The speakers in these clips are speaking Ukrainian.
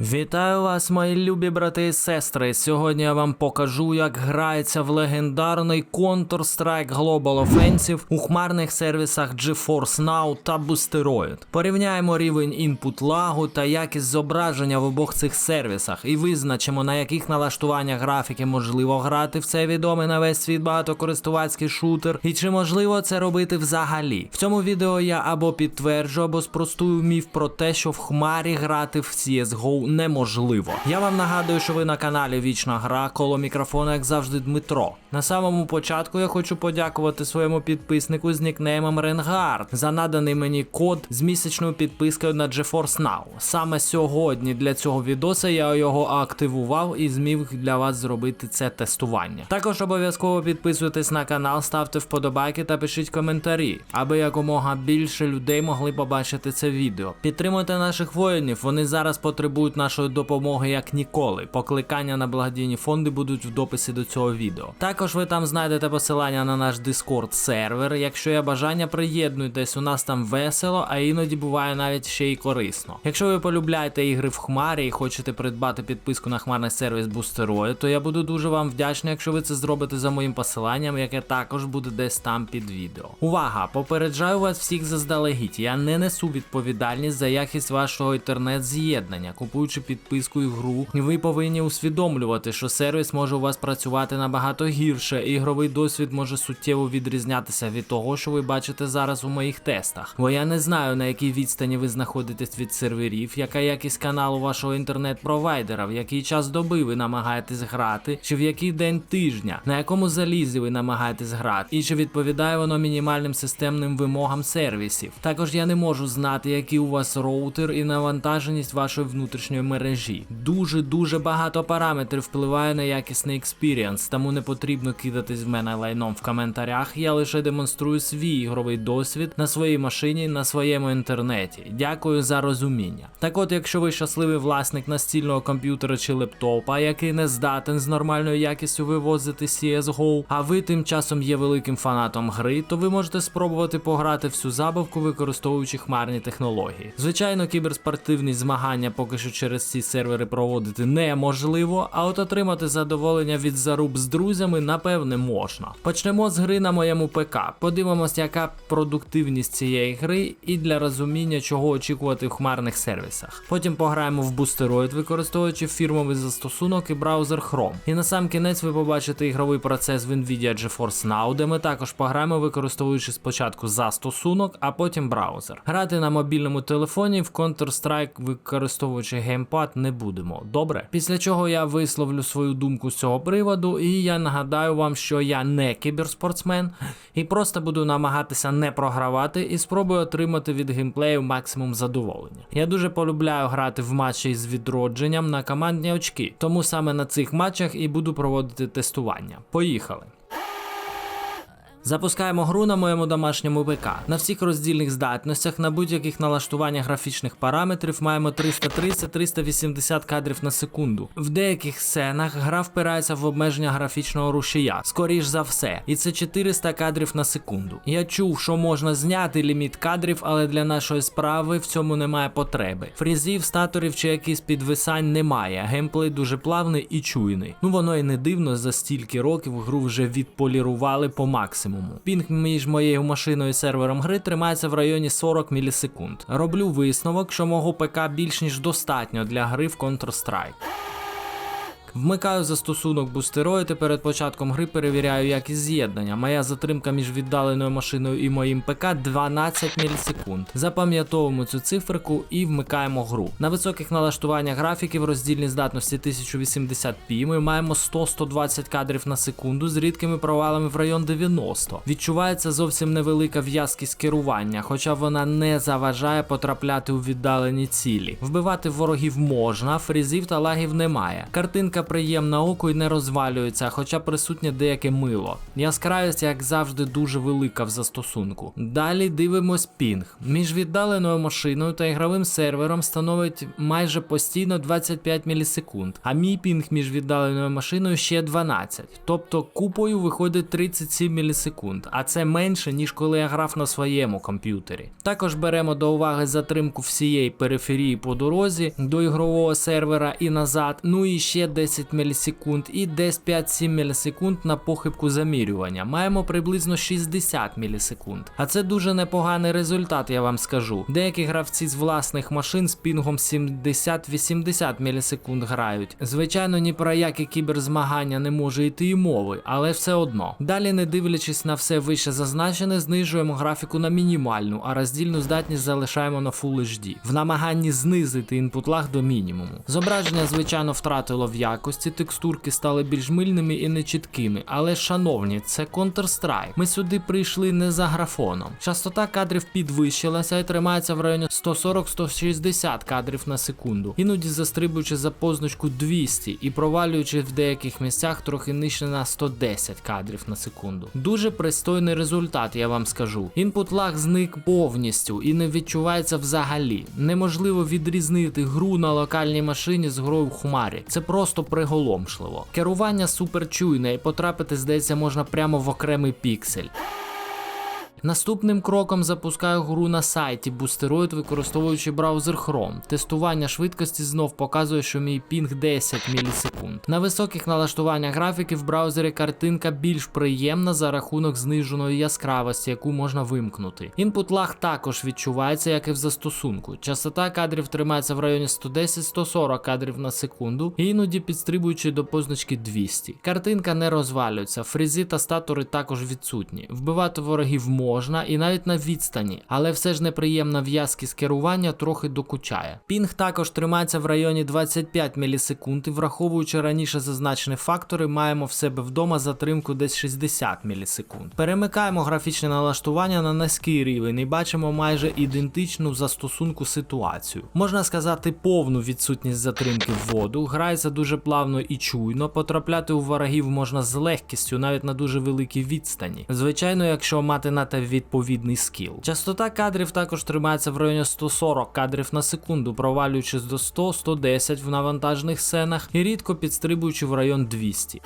Вітаю вас, мої любі брати і сестри. Сьогодні я вам покажу, як грається в легендарний Counter-Strike Global Offensive у хмарних сервісах GeForce Now та Boosteroid. Порівняємо рівень інпут лагу та якість зображення в обох цих сервісах і визначимо, на яких налаштуваннях графіки можливо грати в цей відомий на весь світ багатокористувацький шутер, і чи можливо це робити взагалі. В цьому відео я або підтверджу, або спростую міф про те, що в хмарі грати в CSGO неможливо. Я вам нагадую, що ви на каналі Вічна Гра, коло мікрофона, як завжди, Дмитро. На самому початку я хочу подякувати своєму підписнику з нікнеймом Ренгард за наданий мені код з місячною підпискою на GeForce Now. Саме сьогодні для цього відоса я його активував і зміг для вас зробити це тестування. Також обов'язково підписуйтесь на канал, ставте вподобайки та пишіть коментарі, аби якомога більше людей могли побачити це відео. Підтримуйте наших воїнів, вони зараз потребують нашої допомоги як ніколи. Покликання на благодійні фонди будуть в дописі до цього відео. Також ви там знайдете посилання на наш Discord сервер. Якщо є бажання, приєднуйтесь, у нас там весело, а іноді буває навіть ще й корисно. Якщо ви полюбляєте ігри в хмарі і хочете придбати підписку на хмарний сервіс Boosteroid, то я буду дуже вам вдячний, якщо ви це зробите за моїм посиланням, яке також буде десь там під відео. Увага! Попереджаю вас всіх заздалегідь. Я не несу відповідальність за якість вашого інтернет-з'єднання. Купуючи підписку і гру, ви повинні усвідомлювати, що сервіс може у вас працювати набагато гірше, і ігровий досвід може суттєво відрізнятися від того, що ви бачите зараз у моїх тестах. Бо я не знаю на якій відстані ви знаходитесь від серверів, яка якість каналу вашого інтернет-провайдера, в який час доби ви намагаєтесь грати, чи в який день тижня, на якому залізі ви намагаєтесь грати, і чи відповідає воно мінімальним системним вимогам сервісів. Також я не можу знати, який у вас роутер і навантаженість вашої внутрішньої мережі. Дуже дуже багато параметрів впливає на якісний експіріанс, тому не потрібно кидатись в мене лайном в коментарях. Я лише демонструю свій ігровий досвід на своїй машині на своєму інтернеті. Дякую за розуміння. Так от, якщо ви щасливий власник настільного комп'ютера чи лептопа, який не здатен з нормальною якістю вивозити CSGO, а ви тим часом є великим фанатом гри, то ви можете спробувати пограти всю забавку, використовуючи хмарні технології. Звичайно, кіберспортивні змагання поки що через ці сервери проводити неможливо, а от отримати задоволення від заруб з друзями напевне можна. Почнемо з гри на моєму ПК. Подивимось, яка продуктивність цієї гри, і для розуміння, чого очікувати в хмарних сервісах. Потім пограємо в Boosteroid, використовуючи фірмовий застосунок і браузер Chrome. І на сам кінець ви побачите ігровий процес в Nvidia GeForce Now, де ми також пограємо, використовуючи спочатку застосунок, а потім браузер. Грати на мобільному телефоні в Counter-Strike, використовуючи геймпад, не будемо. Добре? Після чого я висловлю свою думку з цього приводу, і я нагадаю вам, що я не кіберспортсмен і просто буду намагатися не програвати і спробую отримати від геймплею максимум задоволення. Я дуже полюбляю грати в матчі з відродженням на командні очки, тому саме на цих матчах і буду проводити тестування. Поїхали! Запускаємо гру на моєму домашньому ПК. На всіх роздільних здатностях, на будь-яких налаштуваннях графічних параметрів маємо 330-380 кадрів на секунду. В деяких сценах гра впирається в обмеження графічного рушія, скоріш за все, і це 400 кадрів на секунду. Я чув, що можна зняти ліміт кадрів, але для нашої справи в цьому немає потреби. Фрізів, статорів чи якихось підвисань немає. Геймплей дуже плавний і чуйний. Ну воно і не дивно, за стільки років гру вже відполірували по максимуму. Пінг між моєю машиною і сервером гри тримається в районі 40 мілісекунд. Роблю висновок, що мого ПК більш ніж достатньо для гри в Counter-Strike. Вмикаю застосунок Boosteroid і перед початком гри перевіряю якість з'єднання. Моя затримка між віддаленою машиною і моїм ПК 12 мілісекунд. Запам'ятовуємо цю циферку і вмикаємо гру. На високих налаштуваннях графіки в роздільній здатності 1080p ми маємо 100-120 кадрів на секунду з рідкими провалами в район 90. Відчувається зовсім невелика в'язкість керування, хоча вона не заважає потрапляти у віддалені цілі. Вбивати ворогів можна, фрізів та лагів немає. Картинка приємна оку і не розвалюється, хоча присутнє деяке мило. Яскравість, як завжди, дуже велика в застосунку. Далі дивимось пінг. Між віддаленою машиною та ігровим сервером становить майже постійно 25 мілісекунд, а мій пінг між віддаленою машиною ще 12. Тобто купою виходить 37 мілісекунд, а це менше, ніж коли я грав на своєму комп'ютері. Також беремо до уваги затримку всієї периферії по дорозі до ігрового сервера і назад, ну і ще 10 мілісекунд, і десь 5-7 мілісекунд на похибку замірювання. Маємо приблизно 60 мілісекунд. А це дуже непоганий результат, я вам скажу. Деякі гравці з власних машин з пінгом 70-80 мілісекунд грають. Звичайно, ні про які кіберзмагання не може йти і мови, але все одно. Далі, не дивлячись на все вище зазначене, знижуємо графіку на мінімальну, а роздільну здатність залишаємо на Full HD, в намаганні знизити інпут лаг до мінімуму. Зображення, звичайно, втратило в якості, текстурки стали більш мильними і нечіткими, але шановні, це Counter-Strike. Ми сюди прийшли не за графоном. Частота кадрів підвищилася і тримається в районі 140-160 кадрів на секунду, іноді застрибуючи за позначку 200 і провалюючи в деяких місцях трохи нижче на 110 кадрів на секунду. Дуже пристойний результат, я вам скажу. Інпут лаг зник повністю і не відчувається взагалі. Неможливо відрізнити гру на локальній машині з грою в хмарі. Це просто приголомшливо. Керування суперчуйне і потрапити, здається, можна прямо в окремий піксель. Наступним кроком запускаю гру на сайті Boosteroid, використовуючи браузер Chrome. Тестування швидкості знов показує, що мій пінг 10 мілісекунд. На високих налаштуваннях графіки в браузері картинка більш приємна за рахунок зниженої яскравості, яку можна вимкнути. Інпут лаг також відчувається, як і в застосунку. Частота кадрів тримається в районі 110-140 кадрів на секунду, іноді підстрибуючи до позначки 200. Картинка не розвалюється, фрізи та статори також відсутні. Вбивати ворогів можна можна і навіть на відстані, але все ж неприємна в'язкість керування трохи докучає. Пінг також тримається в районі 25 мілісекунд і враховуючи раніше зазначені фактори, маємо в себе вдома затримку десь 60 мілісекунд. Перемикаємо графічне налаштування на низький рівень і бачимо майже ідентичну застосунку ситуацію. Можна сказати, повну відсутність затримки в воду, грається дуже плавно і чуйно, потрапляти у ворогів можна з легкістю, навіть на дуже великій відстані. Звичайно, якщо мати на те відповідний скіл. Частота кадрів також тримається в районі 140 кадрів на секунду, провалюючись до 100-110 в навантажних сценах і рідко підстрибуючи в район 200.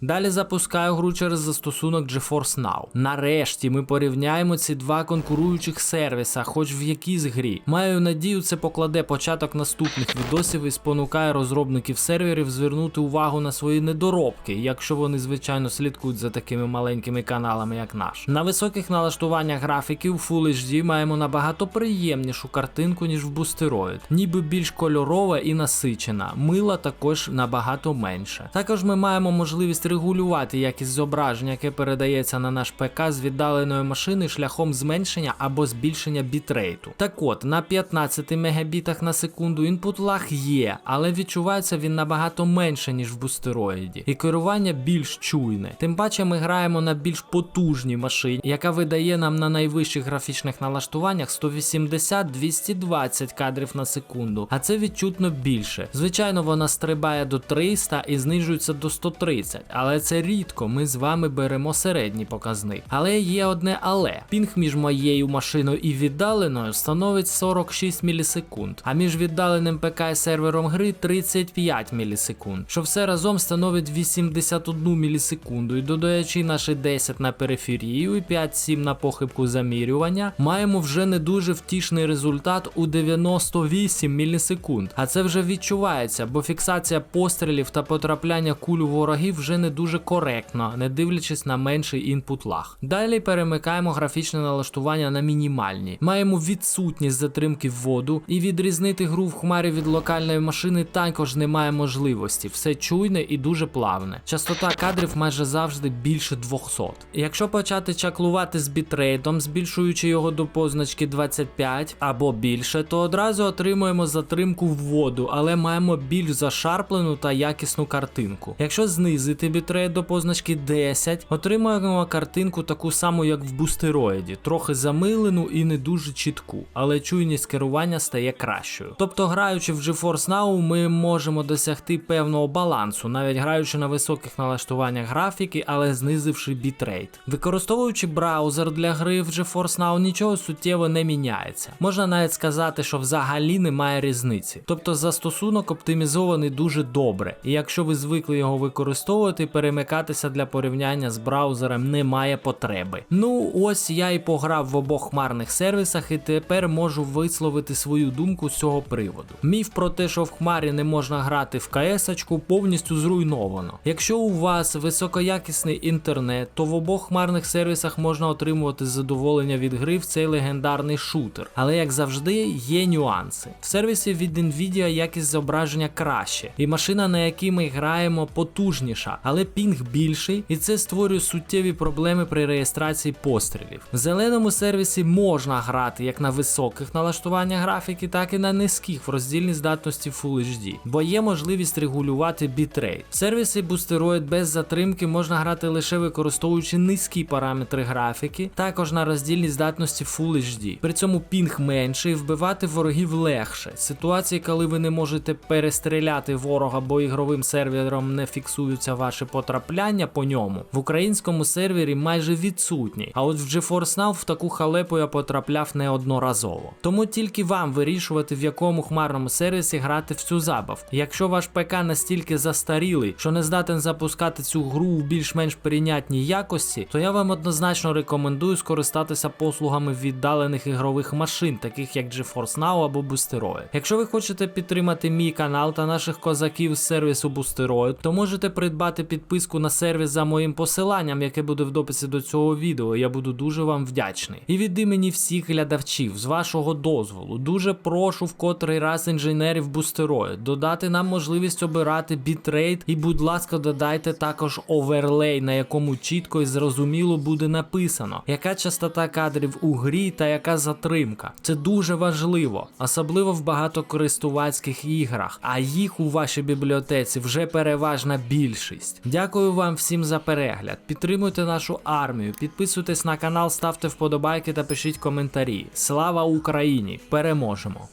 Далі запускаю гру через застосунок GeForce Now. Нарешті ми порівняємо ці два конкуруючих сервіса, хоч в якійсь грі. Маю надію, це покладе початок наступних відосів і спонукає розробників серверів звернути увагу на свої недоробки, якщо вони, звичайно, слідкують за такими маленькими каналами, як наш. На високих налаштуваннях графіки у Full HD маємо набагато приємнішу картинку, ніж в Boosteroid. ніби більш кольорова і насичена. Мила також набагато менше. Також ми маємо можливість регулювати якість зображення, яке передається на наш ПК з віддаленої машини шляхом зменшення або збільшення бітрейту. Так от, на 15 мегабітах на секунду інпут лаг є, але відчувається він набагато менше, ніж в бустероїді, і керування більш чуйне. Тим паче ми граємо на більш потужній машині, яка видає нам на найвищих графічних налаштуваннях 180-220 кадрів на секунду, а це відчутно більше. Звичайно, вона стрибає до 300 і знижується до 130 але це рідко. Ми з вами беремо середній показник. Але є одне але. Пінг між моєю машиною і віддаленою становить 46 мілісекунд, а між віддаленим ПК і сервером гри 35 мілісекунд, що все разом становить 81 мілісекунду. І додаючи наші 10 на периферію і 5-7 на похибку замірювання, маємо вже не дуже втішний результат у 98 мілісекунд. А це вже відчувається, бо фіксація пострілів та потрапляння куль у ворогів вже не дуже коректно, не дивлячись на менший інпут лаг. Далі перемикаємо графічне налаштування на мінімальні. Маємо відсутність затримки в воду, і відрізнити гру в хмарі від локальної машини також немає можливості. Все чуйне і дуже плавне. Частота кадрів майже завжди більше 200. Якщо почати чаклувати з бітрейтом, збільшуючи його до позначки 25 або більше, то одразу отримуємо затримку в воду, але маємо більш зашарплену та якісну картинку. Якщо знизити бітрейт до позначки 10, отримуємо картинку таку саму, як в бустероїді, трохи замилену і не дуже чітку, але чуйність керування стає кращою. Тобто, граючи в GeForce Now, ми можемо досягти певного балансу, навіть граючи на високих налаштуваннях графіки, але знизивши бітрейт. Використовуючи браузер для гри в GeForce Now, нічого суттєво не міняється. Можна навіть сказати, що взагалі немає різниці. Тобто застосунок оптимізований дуже добре, і якщо ви звикли його використовувати, перемикатися для порівняння з браузером немає потреби. Ну ось я і пограв в обох хмарних сервісах, і тепер можу висловити свою думку з цього приводу. Міф про те, що в хмарі не можна грати в КС-очку, повністю зруйновано. Якщо у вас високоякісний інтернет, то в обох хмарних сервісах можна отримувати задоволення від гри в цей легендарний шутер. Але як завжди, є нюанси. В сервісі від Nvidia якість зображення краще, і машина, на якій ми граємо, потужніша, але пінг більший, і це створює суттєві проблеми при реєстрації пострілів. В зеленому сервісі можна грати як на високих налаштуваннях графіки, так і на низьких в роздільній здатності Full HD, бо є можливість регулювати бітрейт. В сервісі Boosteroid без затримки можна грати лише використовуючи низькі параметри графіки, також на роздільній здатності Full HD. При цьому пінг менший, вбивати ворогів легше. Ситуації, коли ви не можете перестріляти ворога, бо ігровим сервером не фіксуються ваші потрапляння по ньому, в українському сервері майже відсутні. А от в GeForce Now в таку халепу я потрапляв неодноразово. Тому тільки вам вирішувати, в якому хмарному сервісі грати в цю забав. Якщо ваш ПК настільки застарілий, що не здатен запускати цю гру у більш-менш прийнятній якості, то я вам однозначно рекомендую скористатися послугами віддалених ігрових машин, таких як GeForce Now або Boosteroid. Якщо ви хочете підтримати мій канал та наших козаків з сервісу Boosteroid, то можете придбати підписку на сервіс за моїм посиланням, яке буде в дописі до цього відео. Я буду дуже вам вдячний. І від імені всіх глядачів, з вашого дозволу, дуже прошу в котрий раз інженерів Boosteroid додати нам можливість обирати бітрейт і, будь ласка, додайте також оверлей, на якому чітко і зрозуміло буде написано, яка частота кадрів у грі та яка затримка. Це дуже важливо, особливо в багатокористувацьких іграх, а їх у вашій бібліотеці вже переважна більшість. Дякую вам всім за перегляд. Підтримуйте нашу армію, підписуйтесь на канал, ставте вподобайки та пишіть коментарі. Слава Україні! Переможемо!